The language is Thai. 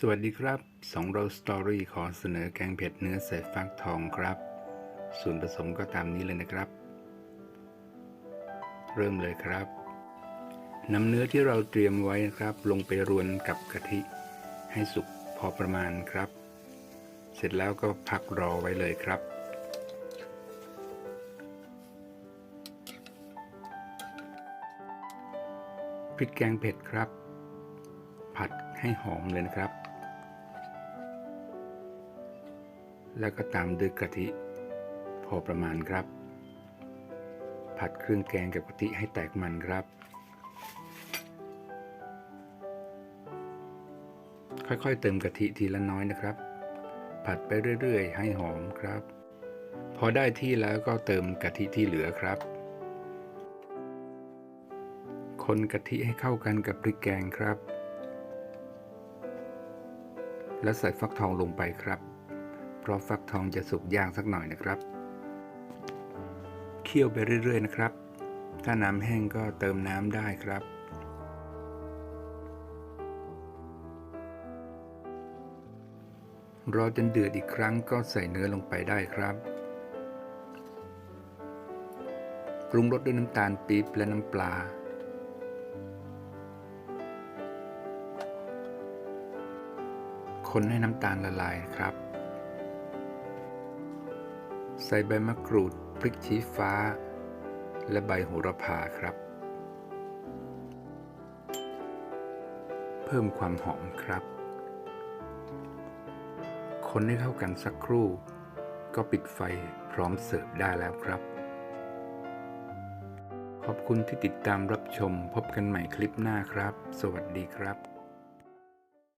สวัสดีครับสองเราสตอรี่ขอเสนอแกงเผ็ดเนื้อใส่ฟักทองครับ ส่วนผสมก็ตามนี้เลยนะครับ เริ่มเลยครับนำเนื้อที่เราเตรียมไว้นะครับ ลงไปรวนกับกะทิ ให้สุกพอประมาณครับ เสร็จแล้วก็พักรอไว้เลยครับ พริกแกงเผ็ดครับ ผัดให้หอมเลยนะครับ แล้วก็ตามด้วยกะทิ พอประมาณครับ ผัดเครื่องแกงกับกะทิให้แตกมันครับ ค่อยๆ เติมกะทิทีละน้อยนะครับ ผัดไปเรื่อยๆ ให้หอมครับ พอได้ที่แล้วก็เติมกะทิที่เหลือครับ คนกะทิให้เข้ากันกับพริกแกงครับ แล้วใส่ฟักทองลงไปครับ เพราะฟักทองจะสุกยากสักหน่อยนะครับ เคี่ยวไปเรื่อยๆนะครับ ถ้าน้ำแห้งก็เติมน้ำได้ครับ รอจนเดือดอีกครั้งก็ใส่เนื้อลงไปได้ครับ ปรุงรสด้วยน้ำตาลปี๊บและน้ำปลาคนให้น้ำตาลละลายครับ ใส่ใบมะกรูดพริกชี้ฟ้า และใบโหระพาครับ เพิ่มความหอมครับ คนให้เข้ากันสักครู่ ก็ปิดไฟพร้อมเสิร์ฟได้แล้วครับ ขอบคุณที่ติดตามรับชมพบกันใหม่คลิปหน้าครับ สวัสดีครับ